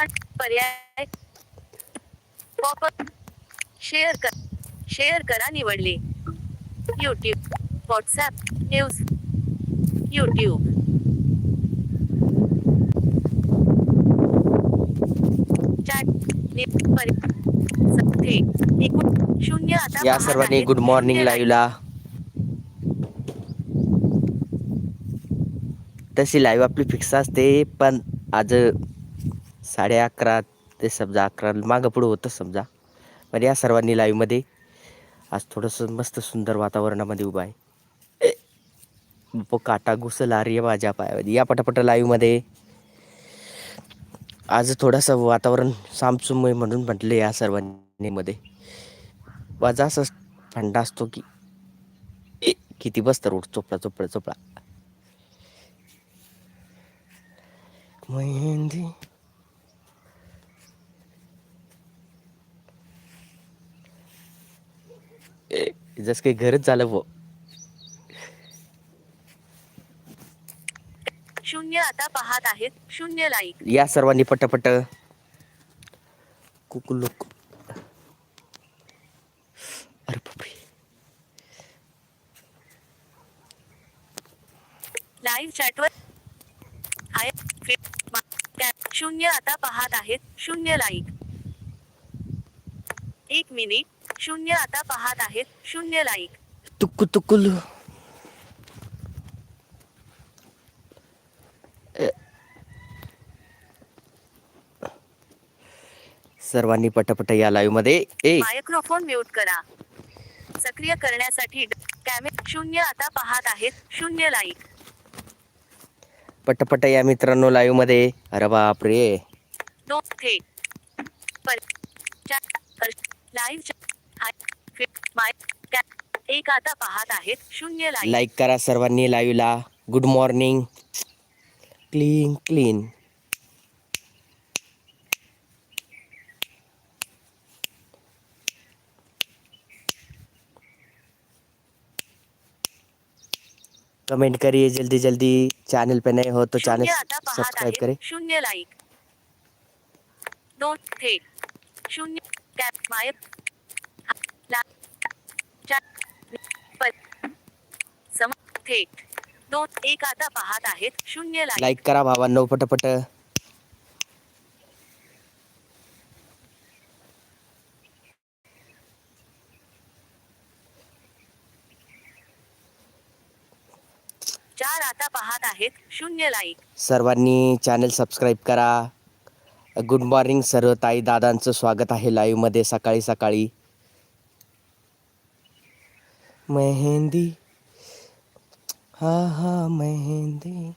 पर्याय popup share कर share करा निवडले. यूट्यूब व्हॉट्सॲप न्यूज यूट्यूब या सर्वांनी. गुड मॉर्निंग लाईव्हला तशी लाईव्ह आपली फिक्स असते पण आज साडे अकरा ते समजा अकरा मागं पुढं होतं समजा. पण या सर्वांनी लाईव्हमध्ये आज थोडंसं मस्त सुंदर वातावरणामध्ये उभा आहे. प काटा घुसला रे माझ्या पायामध्ये. या पटापट लाईव्हमध्ये आज थोडंसं वातावरण सामसुमय म्हणून म्हटलं या सर्वांनी मध्ये. माझा असं फंडा असतो की किती बसतं रोड चोपडा चोपडा चोपडा. मेहंदी जसं काही घरच झालं भो शून्य आता पाहत आहेत. शून्य लाईक. या सर्वांनी पटपट. कुकुलुक अरे बापरे. लाईव्ह चॅटवर कॅ- शून्य आता पाहत आहेत. शून्य लाईक. एक मिनिट. शून्य आता पाहत आहेत. शून्य लाईक तुक्कू तुकुलू सर्वांनी पटपट या लाईव्हमध्ये. ए. मायक्रोफोन म्यूट करा. सक्रिय करण्यासाठी कॅमे शून्य आता पाहत आहेत. शून्य लाईक पटपट या मित्रांनो लाईव्हमध्ये. अरे बाप रे दोन थेट पर लाईव्ह एक आता पाहत आहेत शून्य लाईक करा सर्वांनी लाईव्हला good morning clean clean comment करिए जल्दी जल्दी. चैनल पे नए हो तो चैनल सब्सक्राइब करें. शून्य लाईक दोन थेट शून्य कॅप सम थेट दोन एक आता पाहत आहेत शून्य लाईक लाईक करा भावांनो पटपट. चार आता पाहत आहेत शून्य लाईक. सर्वांनी चॅनल सबस्क्राईब करा. गुड मॉर्निंग सर्व ताई दादांचं स्वागत आहे लाईव्हमध्ये सकाळी सकाळी. मेहंदी। हा हा मेहंदी।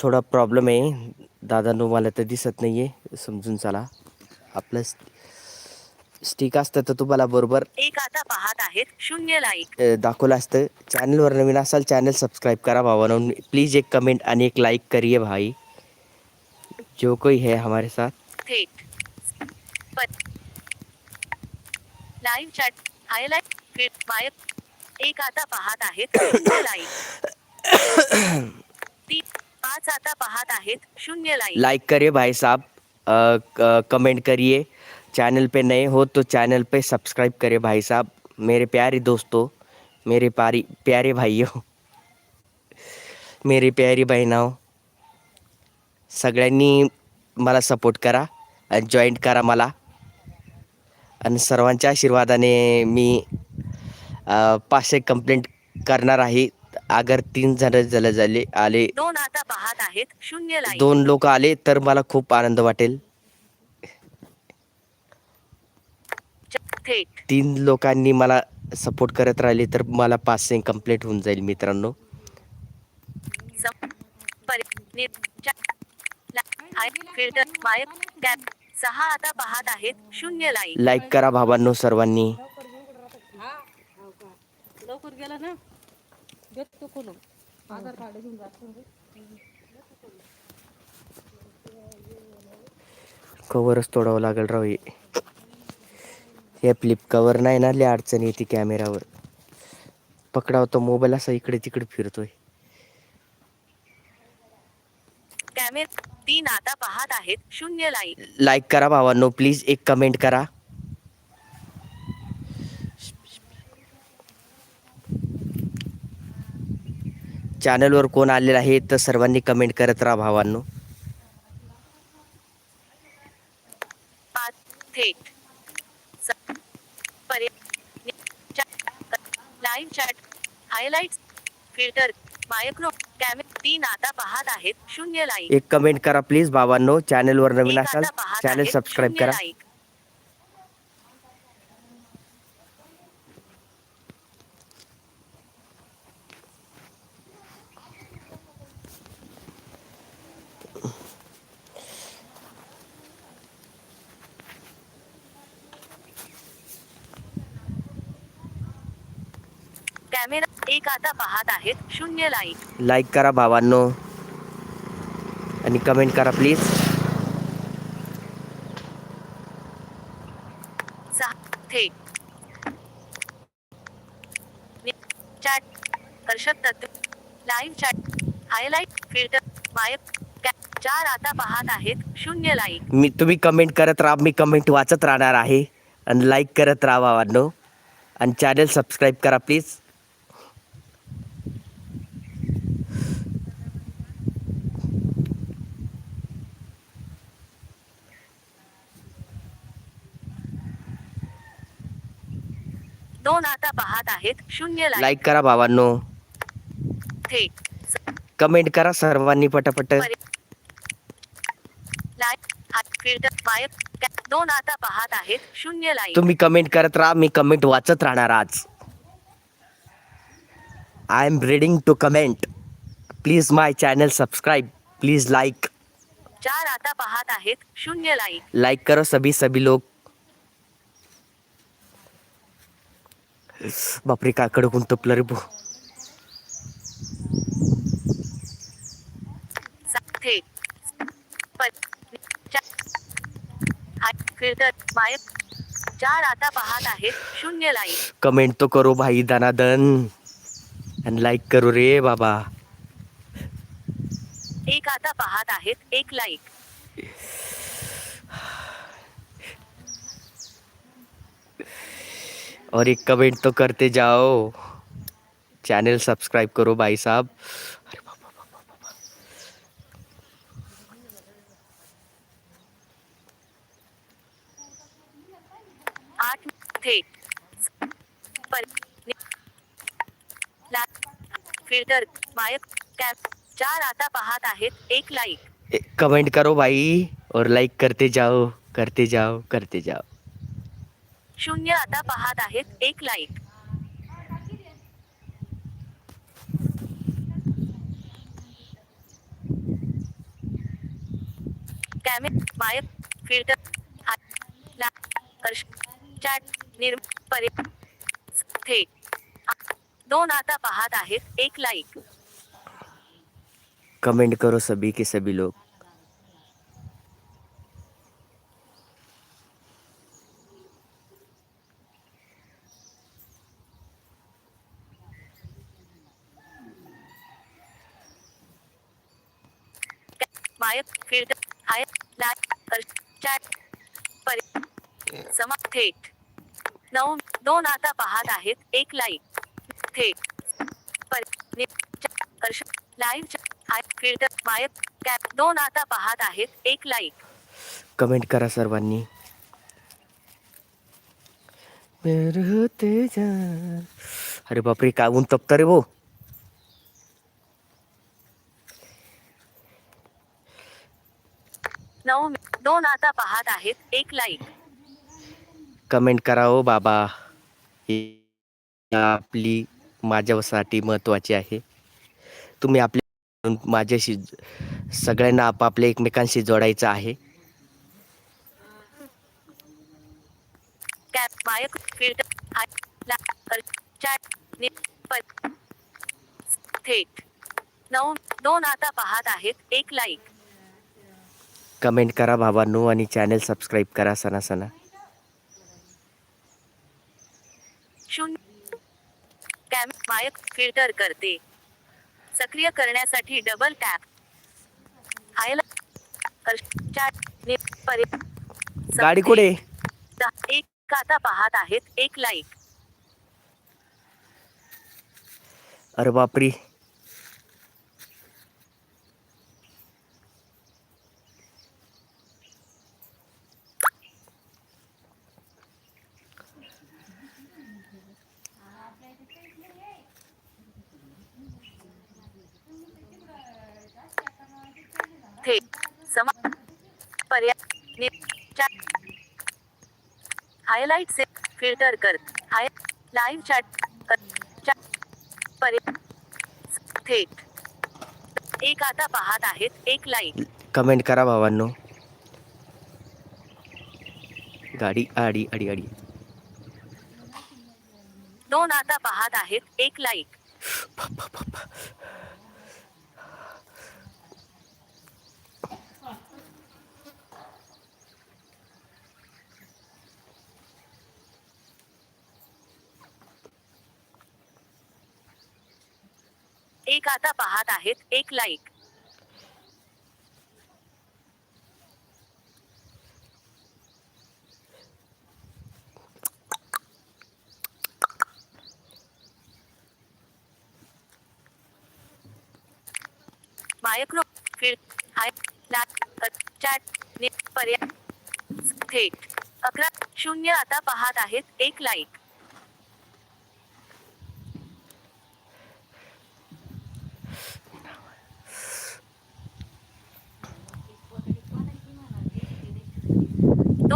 थोडा प्रॉब्लेम आहे. दादांनो मला तर दिसत नाही आहे समजून चला. आपलं स्टिक असतं तर तुम्हाला बरोबर एक आता पाहत आहेत शून्य लाईक दाखवलं असतं. चॅनलवर नवीन असाल चॅनल सबस्क्राईब करा भावानो प्लीज़ एक कमेंट आणि एक लाइक करिए भाई. जो कोई है हमारे साथ। थेट पर live chat highlight fit my एक आता पाहत आहेत. शून्य लाईक तीन पाच आता पाहत आहेत. शून्य लाईक लाइक करिए भाई साहब. कमेंट करिए. चैनल पे नए हो तो चैनल पे सब्सक्राइब करिए भाई साहब. मेरे प्यारे दोस्तों मेरे पारी प्यारे भाइयों मेरे प्यारी बहिणाओ सगळ्यांनी मला सपोर्ट करा. जॉईंट करा मला. आणि सर्वांच्या आशीर्वादाने मी पाचशे कंप्लेंट करणार आहे. अगर तीन जण झाले झाले आले दोन आता पाहत आहेत. शून्य दोन लोक आले तर मला खूप आनंद वाटेल. तीन लोकांनी मला सपोर्ट करत राहिले तर मला पाचशे कंप्लीट होऊन जाईल मित्रांनो. फिल्टर सहा आता पाहत आहेत शून्य लाईक लाईक करा भावांनो सर्वांनी. लवकर गेला ना? खोलून आधार कार्ड घेऊन कवरच तोडावं लागेल राव हे. हे फ्लिप कवर नाही ना लय अडचण येते कॅमेरावर पकडाव तो मोबाईल असा इकडे तिकडे फिरतोय. कॅमेरा तीन आता पाहत आहेत शून्य लाईक लाईक करा भावांनो प्लीज एक कमेंट करा. चॅनलवर कोण आलेलं आहे तर सर्वांनी कमेंट करत राहा भावांनो. Live chat highlights filter micro तीन आता पाहत आहेत. शून्य लाईक एक कमेंट करा प्लीज भावांनो चॅनलवर नवीन असाल चॅनल सबस्क्राईब करा लाईक. कॅमेरा एक आता पाहत आहेत शून्य लाईक. लाईक करा भावांनो. आणि कमेंट करा प्लीज. चॅट कर्षक तत्व. लाईव्ह चॅट हायलाइट फिल्टर मायक चार आता पाहत आहेत शून्य लाईक. मी तुम्ही कमेंट करत राहा मी कमेंट वाचत राहणार आहे. आणि लाईक करत राहा भावांनो. आणि चॅनल सबस्क्राईब करा प्लीज. दोन आता पाहत आहेत. शून्य लाईक करा स- कमेंट करा सर्वांनी पटापट. दोन आता पाहत आहेत. शून्य लाईक तुम्ही कमेंट करत राहा. मी कमेंट वाचत राहणार आज. I am reading to comment please my channel subscribe please like चार आता पाहत आहेत. शून्य लाईक लाईक करो सभी सभी लोग. बापरे काकड कोण तपलं रे चार आता पाहत आहेत शून्य लाईक कमेंट तो करो भाई दनादन. आणि लाईक करू रे बाबा. एक आता पाहत आहेत एक लाईक. और एक कमेंट तो करते जाओ। चैनल सब्सक्राइब करो भाई साहब। अरे बाबा, बाबा, बाबा. आठ थेट पर नि- ला- फ़िल्टर मायक कॅप चार आता पाहत आहेत एक लाईक कमेंट करो भाई और लाइक करते जाओ करते जाओ करते जाओ। शून्य आता पाहत आहेत एक लाईक फ़िल्टर चॅट दोन आता पाहत आहेत, एक लाईक कमेंट करो सभी के सभी लोग. मायक फिर हाय चॅट पर समा थेट. नऊ दोन आता पाहत आहेत. एक लाईक थेट. पर नि- लाईव्ह हाय फिल्टर मायक कॅप दोन आता पाहत आहेत. एक लाईक कमेंट करा सर्वांनी. अरे बापरे काय ऊन तपतं रे भाऊ नऊ दोन आता पाहत आहेत. एक लाईक कमेंट करा हो बाबा. ही आपली माझ्यासाठी महत्त्वाची आहे. तुम्ही आपल्या माझ्याशी सगळ्यांना आपापल्या एकमेकांशी जोडायचं आहे. थेट नऊ दोन आता पाहत आहेत. एक लाईक कमेंट करा भावांनो आणि चॅनल सबस्क्राईब करा सणा सणा. मायक फिल्टर करते. सक्रिय करण्यासाठी डबल टॅप गाडी कुठे? एक आता पाहत आहेत एक लाईक अरे बापरी थेट समा पर्याय हायलाइट से फिल्टर कर। हाय चॅट चॅट पर्याय थेट। एक आता पाहत आहेत एक लाईक. कमेंट करा भावांनो. गाडी आडी आडी आडी. दोन आता पाहत आहेत एक लाईक. एक आता पाहत आहेत एक like micro field hi chat पर्याय थेट. अकरा शून्य आता पाहत आहेत एक लाईक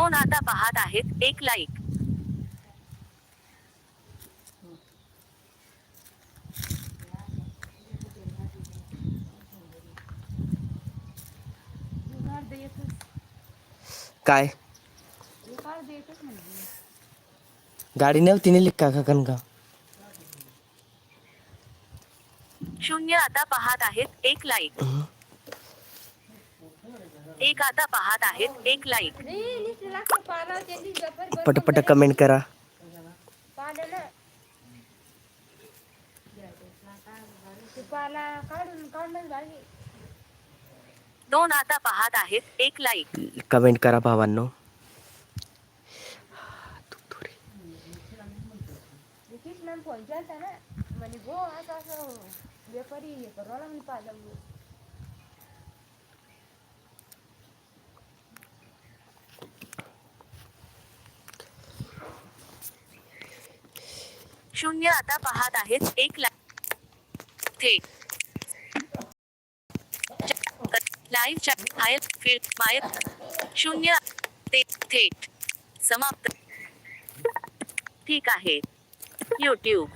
दोन आता पाहत आहेत एक लाईक काय? गाडी नव्हती नेली का काकन का शून्य आता पाहत आहेत एक लाईक एक आता पाहत आहेत एक लाईक पटपट कमेंट करा. दोन आता पाहत आहेत एक लाईक कमेंट करा भावांनो. फोन केलता ना? म्हणे गो असं असं व्यापारी हे करायला म्हणे पाला शून्य आता पाहत आहेत. एक लाईक थेट live chat hi field my शून्य ते थेट समाप्त. ठीक आहे. यूट्यूब